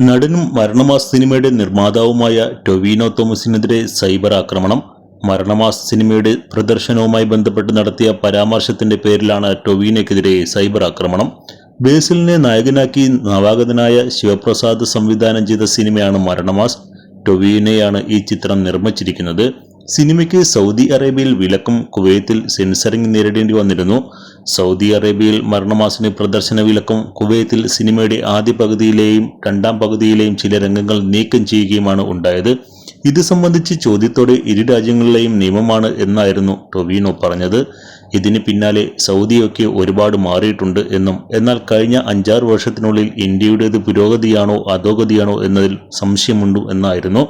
നടനും മരണമാസ് സിനിമയുടെ നിർമ്മാതാവുമായ ടൊവിനോ തോമസിനെതിരെ സൈബർ ആക്രമണം. മരണമാസ് സിനിമയുടെ പ്രദർശനവുമായി ബന്ധപ്പെട്ട് നടത്തിയ പരാമർശത്തിന്റെ പേരിലാണ് ടൊവീനയ്ക്കെതിരെ സൈബർ ആക്രമണം. ബേസിലിനെ നായകനാക്കി നവാഗതനായ ശിവപ്രസാദ് സംവിധാനം ചെയ്ത സിനിമയാണ് മരണമാസ്. ടൊവിനോയാണ് ഈ ചിത്രം നിർമ്മിച്ചിരിക്കുന്നത്. സിനിമയ്ക്ക് സൗദി അറേബ്യയിൽ വിലക്കും കുവൈത്തിൽ സെൻസറിംഗ് നേരിടേണ്ടി വന്നിരുന്നു. സൗദി അറേബ്യയിൽ മരണമാസിന് പ്രദർശന വിലക്കും കുവൈത്തിൽ സിനിമയുടെ ആദ്യ പകുതിയിലെയും രണ്ടാം പകുതിയിലെയും ചില രംഗങ്ങൾ നീക്കം ചെയ്യുകയുമാണ് ഉണ്ടായത്. ഇത് സംബന്ധിച്ച് ചോദ്യത്തോടെ ഇരു രാജ്യങ്ങളിലെയും നിയമമാണ് എന്നായിരുന്നു ടൊവീനോ പറഞ്ഞത്. ഇതിന് പിന്നാലെ സൗദിയൊക്കെ ഒരുപാട് മാറിയിട്ടുണ്ട് എന്നും എന്നാൽ കഴിഞ്ഞ അഞ്ചാറ് വർഷത്തിനുള്ളിൽ ഇന്ത്യയുടേത് പുരോഗതിയാണോ അധോഗതിയാണോ എന്നതിൽ സംശയമുണ്ടു എന്നായിരുന്നു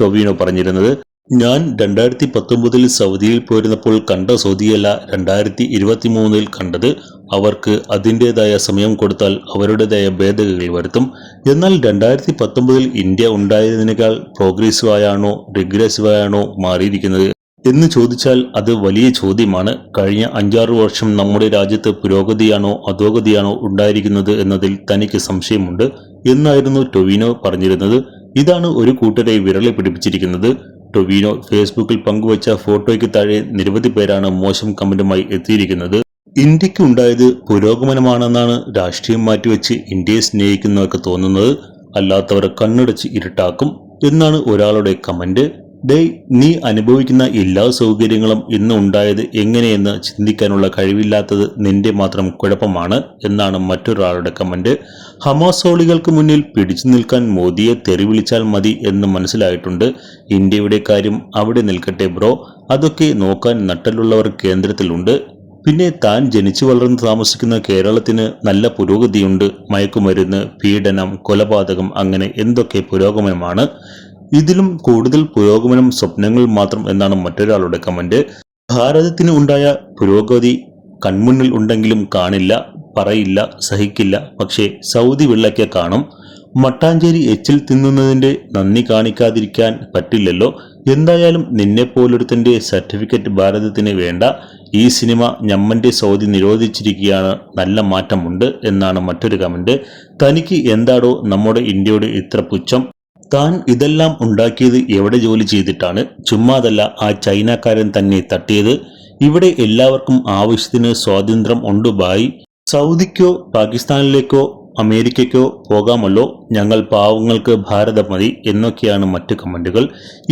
ടൊവീനോ പറഞ്ഞിരുന്നത്. ഞാൻ രണ്ടായിരത്തി പത്തൊമ്പതിൽ സൗദിയിൽ പോയിരുന്നപ്പോൾ കണ്ട സൗദിയല്ല രണ്ടായിരത്തി ഇരുപത്തി മൂന്നിൽ കണ്ടത് അവർക്ക് അതിന്റെതായ സമയം കൊടുത്താൽ അവരുടേതായ ഭേദഗതികൾ വരുത്തും. എന്നാൽ രണ്ടായിരത്തി പത്തൊമ്പതിൽ ഇന്ത്യ ഉണ്ടായതിനേക്കാൾ പ്രോഗ്രസീവായാണോ റിഗ്രസീവായാണോ മാറിയിരിക്കുന്നത്? എന്ന് ചോദിച്ചാൽ അത് വലിയ ചോദ്യമാണ്. കഴിഞ്ഞ അഞ്ചാറ് വർഷം നമ്മുടെ രാജ്യത്ത് പുരോഗതിയാണോ അധോഗതിയാണോ ഉണ്ടായിരിക്കുന്നത് എന്നതിൽ തനിക്ക് സംശയമുണ്ട് എന്നായിരുന്നു ടൊവിനോ പറഞ്ഞിരുന്നത്. ഇതാണ് ഒരു കൂട്ടരെ വിരളി പിടിപ്പിച്ചിരിക്കുന്നത്. ടൊവിനോ ഫേസ്ബുക്കിൽ പങ്കുവച്ച ഫോട്ടോയ്ക്ക് താഴെ നിരവധി പേരാണ് മോശം കമന്റുമായി എത്തിയിരിക്കുന്നത്. ഇന്ത്യയ്ക്ക് ഉണ്ടായത് പുരോഗമനമാണെന്നാണ് രാഷ്ട്രീയം മാറ്റിവെച്ച് ഇന്ത്യയെ സ്നേഹിക്കുന്നവർക്ക് തോന്നുന്നത്. അല്ലാത്തവർ കണ്ണടച്ച് ഇരുട്ടാക്കും എന്നാണ് ഒരാളുടെ കമന്റ്. ഡേ നീ അനുഭവിക്കുന്ന എല്ലാ സൗകര്യങ്ങളും ഇന്ന് ഉണ്ടായത് എങ്ങനെയെന്ന് ചിന്തിക്കാനുള്ള കഴിവില്ലാത്തത് നിന്റെ മാത്രം കുഴപ്പമാണ് എന്നാണ് മറ്റൊരാളുടെ കമന്റ്. ഹമാസോളികൾക്ക് മുന്നിൽ പിടിച്ചു നിൽക്കാൻ മോദിയെ തെറിവിളിച്ചാൽ മതി എന്ന് മനസ്സിലായിട്ടുണ്ട്. ഇന്ത്യയുടെ കാര്യം അവിടെ നിൽക്കട്ടെ ബ്രോ. അതൊക്കെ നോക്കാൻ നട്ടലുള്ളവർ കേന്ദ്രത്തിലുണ്ട്. പിന്നെ താൻ ജനിച്ചു വളർന്ന് താമസിക്കുന്ന കേരളത്തിന് നല്ല പുരോഗതിയുണ്ട്. മയക്കുമരുന്ന് പീഡനം കൊലപാതകം അങ്ങനെ എന്തൊക്കെ പുരോഗമനമാണ്? ഇതിലും കൂടുതൽ പുരോഗമനം സ്വപ്നങ്ങൾ മാത്രം എന്നാണ് മറ്റൊരാളുടെ കമന്റ് ഭാരതത്തിന് ഉണ്ടായ പുരോഗതി കൺമുന്നിൽ ഉണ്ടെങ്കിലും കാണില്ല പറയില്ല സഹിക്കില്ല. പക്ഷേ സൗദി വെള്ളയ്ക്ക കാണും. മട്ടാഞ്ചേരി എച്ചിൽ തിന്നുന്നതിന്റെ നന്ദി കാണിക്കാതിരിക്കാൻ പറ്റില്ലല്ലോ. എന്തായാലും നിന്നെപ്പോലൊരുത്തന്റെ സർട്ടിഫിക്കറ്റ് ഭാരതത്തിന് വേണ്ട. ഈ സിനിമ ഞമ്മന്റെ സൗദി നിരോധിച്ചിരിക്കുകയാണ് നല്ല മാറ്റമുണ്ട് എന്നാണ് മറ്റൊരു കമന്റ് തനിക്ക് എന്താടോ നമ്മുടെ ഇന്ത്യയുടെ ഇത്ര പുച്ഛം. താൻ ഇതെല്ലാം ഉണ്ടാക്കിയത് എവിടെ ജോലി ചെയ്തിട്ടാണ്? ചുമ്മാതല്ല ആ ചൈനക്കാരൻ തന്നെ തട്ടിയത്. ഇവിടെ എല്ലാവർക്കും ആവശ്യത്തിന് സ്വാതന്ത്ര്യം ഉണ്ട് ബായി സൗദിക്കോ പാകിസ്ഥാനിലേക്കോ അമേരിക്കയ്ക്കോ പോകാമല്ലോ? ഞങ്ങൾ പാവങ്ങൾക്ക് ഭാരതം മതി എന്നൊക്കെയാണ് മറ്റ് കമന്റുകൾ.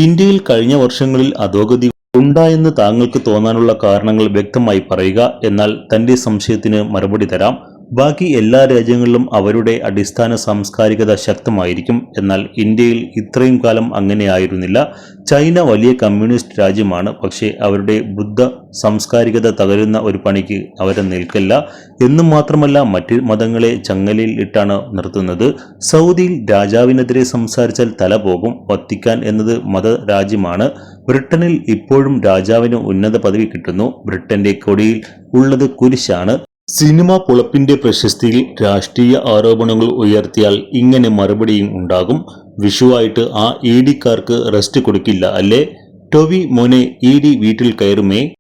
ഇന്ത്യയിൽ കഴിഞ്ഞ വർഷങ്ങളിൽ അധോഗതി ഉണ്ടായെന്ന് താങ്കൾക്ക് തോന്നാനുള്ള കാരണങ്ങൾ വ്യക്തമായി പറയുക എന്നാൽ തന്റെ സംശയത്തിന് മറുപടി തരാം. ബാക്കി എല്ലാ രാജ്യങ്ങളിലും അവരുടെ അടിസ്ഥാന സാംസ്കാരികത ശക്തമായിരിക്കും. എന്നാൽ ഇന്ത്യയിൽ ഇത്രയും കാലം അങ്ങനെയായിരുന്നില്ല. ചൈന വലിയ കമ്മ്യൂണിസ്റ്റ് രാജ്യമാണ്. പക്ഷേ അവരുടെ ബുദ്ധ സാംസ്കാരികത തകരുന്ന ഒരു പണിക്ക് അവരെ നിൽക്കില്ല. എന്നും മാത്രമല്ല മറ്റ് മതങ്ങളെ ചങ്ങലയിൽ ഇട്ടാണ് നിർത്തുന്നത്. സൗദിയിൽ രാജാവിനെതിരെ സംസാരിച്ചാൽ തല പോകും. വത്തിക്കാൻ എന്നത് മതരാജ്യമാണ് ബ്രിട്ടനിൽ ഇപ്പോഴും രാജാവിന് ഉന്നത പദവി കിട്ടുന്നു. ബ്രിട്ടന്റെ കൊടിയിൽ ഉള്ളത് കുരിശാണ്. സിനിമ പുളപ്പിന്റെ പ്രശസ്തിയിൽ രാഷ്ട്രീയ ആരോപണങ്ങൾ ഉയർത്തിയാൽ ഇങ്ങനെ മറുപടിയും ഉണ്ടാകും. വിഷുവായിട്ട് ആ ഇ ഡിക്കാർക്ക് റെസ്റ്റ് കൊടുക്കില്ല അല്ലേ? ടൊവി മോനെ ഇ ഡി വീട്ടിൽ കയറുമേ?